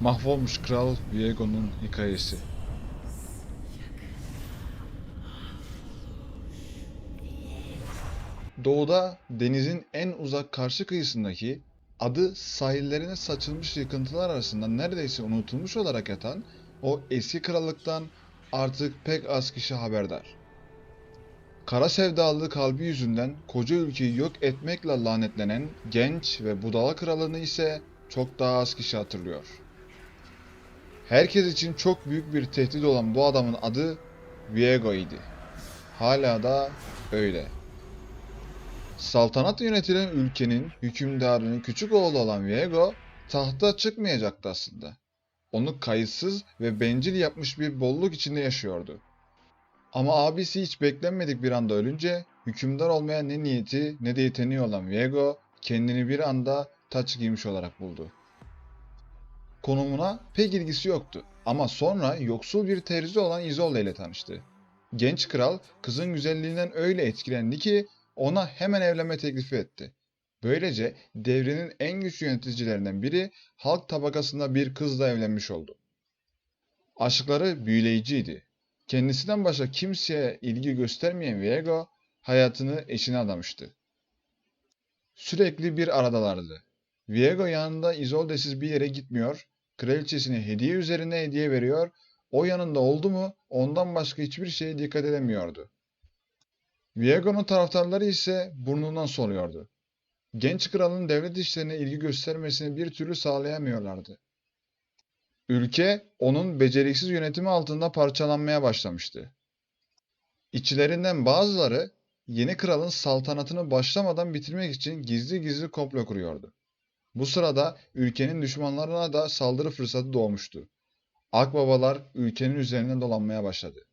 Mahvolmuş Kral Viego'nun hikayesi. Doğuda denizin en uzak karşı kıyısındaki adı sahillerine saçılmış yıkıntılar arasında neredeyse unutulmuş olarak yatan o eski krallıktan artık pek az kişi haberdar. Kara sevdalı kalbi yüzünden koca ülkeyi yok etmekle lanetlenen genç ve budala kralını ise çok daha az kişi hatırlıyor. Herkes için çok büyük bir tehdit olan bu adamın adı Viego idi. Hala da öyle. Saltanat yönetilen ülkenin hükümdarının küçük oğlu olan Viego tahta çıkmayacaktı aslında. Onu kayıtsız ve bencil yapmış bir bolluk içinde yaşıyordu. Ama abisi hiç beklenmedik bir anda ölünce hükümdar olmaya ne niyeti ne de yeteneği olan Viego kendini bir anda taç giymiş olarak buldu. Konumuna pek ilgisi yoktu ama sonra yoksul bir terzi olan Isolde ile tanıştı. Genç kral kızın güzelliğinden öyle etkilendi ki ona hemen evlenme teklifi etti. Böylece devrenin en güçlü yöneticilerinden biri halk tabakasında bir kızla evlenmiş oldu. Aşkları büyüleyiciydi. Kendisinden başka kimseye ilgi göstermeyen Viego hayatını eşine adamıştı. Sürekli bir aradalardı. Viego yanında Isolde'siz bir yere gitmiyor, kraliçesine hediye üzerine hediye veriyor, o yanında oldu mu ondan başka hiçbir şeye dikkat edemiyordu. Viego'nun taraftarları ise burnundan soluyordu. Genç kralın devlet işlerine ilgi göstermesini bir türlü sağlayamıyorlardı. Ülke onun beceriksiz yönetimi altında parçalanmaya başlamıştı. İçlerinden bazıları yeni kralın saltanatını başlamadan bitirmek için gizli gizli komplo kuruyordu. Bu sırada ülkenin düşmanlarına da saldırı fırsatı doğmuştu. Akbabalar ülkenin üzerine dolanmaya başladı.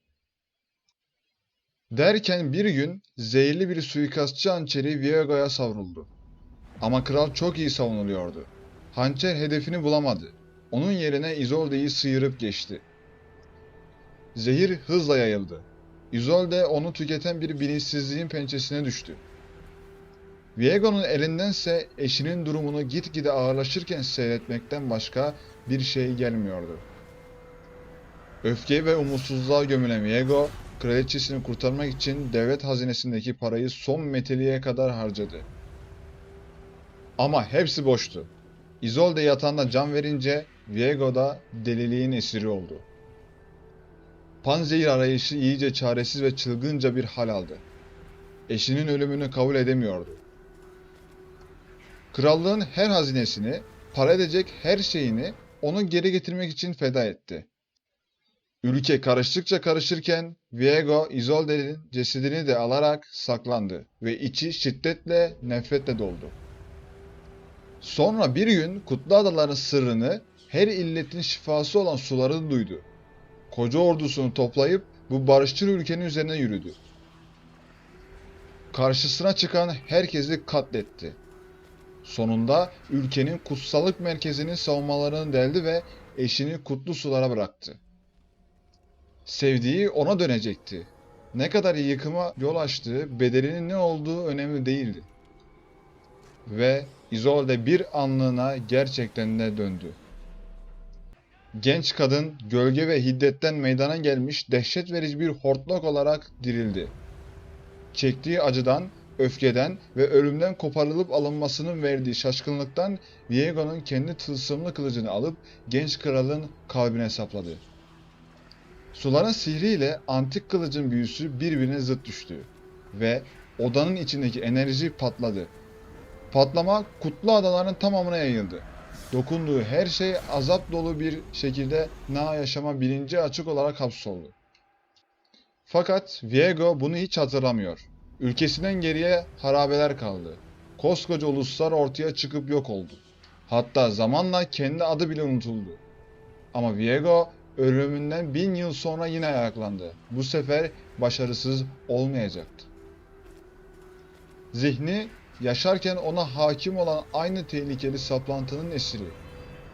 Derken bir gün zehirli bir suikastçı hançeri Viego'ya savruldu. Ama kral çok iyi savunuluyordu. Hançer hedefini bulamadı. Onun yerine Isolde'yi sıyırıp geçti. Zehir hızla yayıldı. Isolde onu tüketen bir bilinçsizliğin pençesine düştü. Viego'nun elindense eşinin durumunu gitgide ağırlaşırken seyretmekten başka bir şey gelmiyordu. Öfke ve umutsuzluğa gömülen Viego, kraliçesini kurtarmak için devlet hazinesindeki parayı son meteliğe kadar harcadı. Ama hepsi boştu. Isolde yatağında can verince Viego da deliliğin esiri oldu. Panzehir arayışı iyice çaresiz ve çılgınca bir hal aldı. Eşinin ölümünü kabul edemiyordu. Krallığın her hazinesini, para edecek her şeyini onu geri getirmek için feda etti. Ülke karıştıkça karışırken Viego Isolde'nin cesedini de alarak saklandı ve içi şiddetle nefretle doldu. Sonra bir gün Kutlu Adaların sırrını her illetin şifası olan suları duydu. Koca ordusunu toplayıp bu barışçıl ülkenin üzerine yürüdü. Karşısına çıkan herkesi katletti. Sonunda ülkenin kutsallık merkezinin savunmalarını deldi ve eşini kutlu sulara bıraktı. Sevdiği ona dönecekti. Ne kadar yıkıma yol açtığı, bedelinin ne olduğu önemli değildi. Ve Isolde bir anlığına gerçekten de döndü. Genç kadın gölge ve hiddetten meydana gelmiş dehşet verici bir hortlak olarak dirildi. Çektiği acıdan, öfkeden ve ölümden koparılıp alınmasının verdiği şaşkınlıktan Viego'nun kendi tılsımlı kılıcını alıp genç kralın kalbine sapladı. Suların sihriyle antik kılıcın büyüsü birbirine zıt düştü ve odanın içindeki enerji patladı. Patlama kutlu adaların tamamına yayıldı. Dokunduğu her şey azap dolu bir şekilde na yaşama bilinci açık olarak hapsoldu. Fakat Viego bunu hiç hatırlamıyor. Ülkesinden geriye harabeler kaldı. Koskoca uluslar ortaya çıkıp yok oldu. Hatta zamanla kendi adı bile unutuldu. Ama Viego ölümünden bin yıl sonra yine ayaklandı. Bu sefer başarısız olmayacaktı. Zihni yaşarken ona hakim olan aynı tehlikeli saplantının esiri.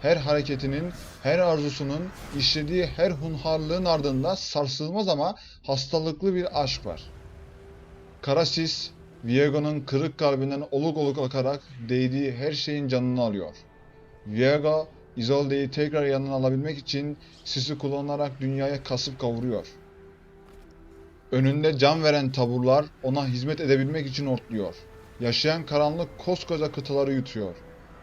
Her hareketinin, her arzusunun, işlediği her hunharlığın ardında sarsılmaz ama hastalıklı bir aşk var. Karasis, Viego'nun kırık kalbinden oluk oluk akarak değdiği her şeyin canını alıyor. Viego Isolde'yi tekrar yanına alabilmek için sisi kullanarak dünyaya kasıp kavuruyor. Önünde can veren taburlar ona hizmet edebilmek için ortluyor. Yaşayan karanlık koskoca kıtaları yutuyor.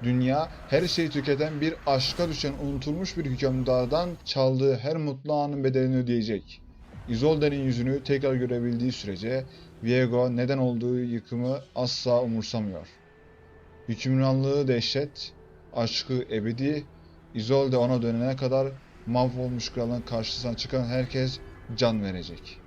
Dünya her şeyi tüketen bir aşka düşen unutulmuş bir hükümdardan çaldığı her mutlu anın bedelini ödeyecek. Isolde'nin yüzünü tekrar görebildiği sürece Viego neden olduğu yıkımı asla umursamıyor. Hükümranlığı dehşet, aşkı ebedi, Isolde ona dönene kadar mahvolmuş kralın karşısına çıkan herkes can verecek.